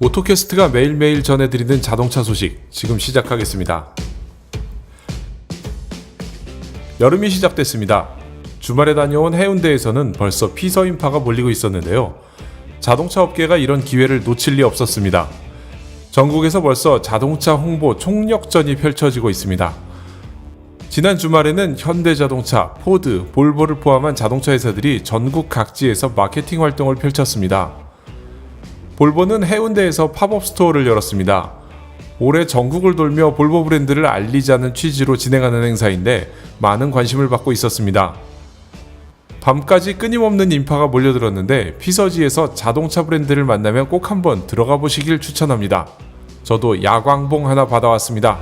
오토캐스트가 매일매일 전해드리는 자동차 소식 지금 시작하겠습니다. 여름이 시작됐습니다. 주말에 다녀온 해운대에서는 벌써 피서 인파가 몰리고 있었는데요. 자동차 업계가 이런 기회를 놓칠 리 없었습니다. 전국에서 벌써 자동차 홍보 총력전이 펼쳐지고 있습니다. 지난 주말에는 현대자동차, 포드, 볼보를 포함한 자동차 회사들이 전국 각지에서 마케팅 활동을 펼쳤습니다. 볼보는 해운대에서 팝업 스토어를 열었습니다. 올해 전국을 돌며 볼보 브랜드를 알리자는 취지로 진행하는 행사인데 많은 관심을 받고 있었습니다. 밤까지 끊임없는 인파가 몰려들었는데 피서지에서 자동차 브랜드를 만나면 꼭 한번 들어가 보시길 추천합니다. 저도 야광봉 하나 받아왔습니다.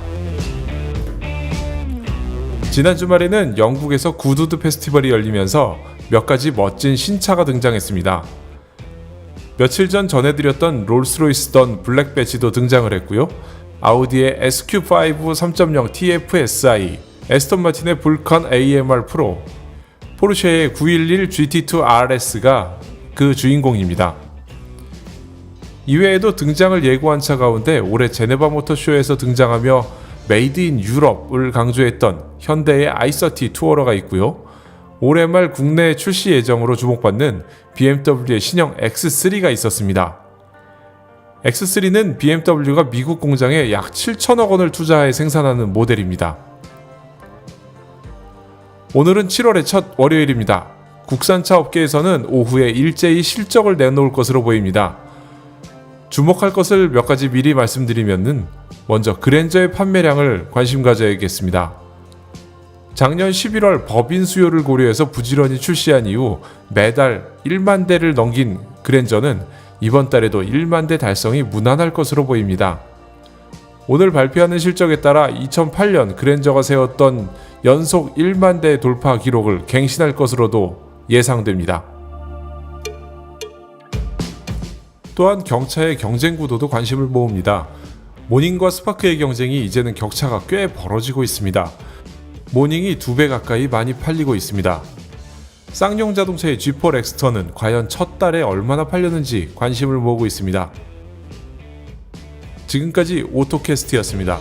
지난 주말에는 영국에서 구두드 페스티벌이 열리면서 몇 가지 멋진 신차가 등장했습니다. 며칠 전 전해드렸던 롤스로이스 던 블랙 배지도 등장을 했고요. 아우디의 SQ5 3.0 TFSI, 에스턴 마틴의 불컨 AMR 프로, 포르쉐의 911 GT2 RS가 그 주인공입니다. 이외에도 등장을 예고한 차 가운데 올해 제네바 모터쇼에서 등장하며 메이드 인 유럽을 강조했던 현대의 i30 투어러가 있고요. 올해 말 국내 출시 예정으로 주목받는 BMW의 신형 X3가 있었습니다. X3는 BMW가 미국 공장에 약 7천억 원을 투자해 생산하는 모델입니다. 오늘은 7월의 첫 월요일입니다. 국산차 업계에서는 오후에 일제히 실적을 내놓을 것으로 보입니다. 주목할 것을 몇 가지 미리 말씀드리면은 먼저 그랜저의 판매량을 관심 가져야겠습니다. 작년 11월 법인 수요를 고려해서 부지런히 출시한 이후 매달 1만 대를 넘긴 그랜저는 이번 달에도 1만 대 달성이 무난할 것으로 보입니다. 오늘 발표하는 실적에 따라 2008년 그랜저가 세웠던 연속 1만 대 돌파 기록을 갱신할 것으로도 예상됩니다. 또한 경차의 경쟁 구도도 관심을 모읍니다. 모닝과 스파크의 경쟁이 이제는 격차가 꽤 벌어지고 있습니다. 모닝이 두 배 가까이 많이 팔리고 있습니다. 쌍용 자동차의 G4 렉스터는 과연 첫 달에 얼마나 팔렸는지 관심을 모으고 있습니다. 지금까지 오토캐스트였습니다.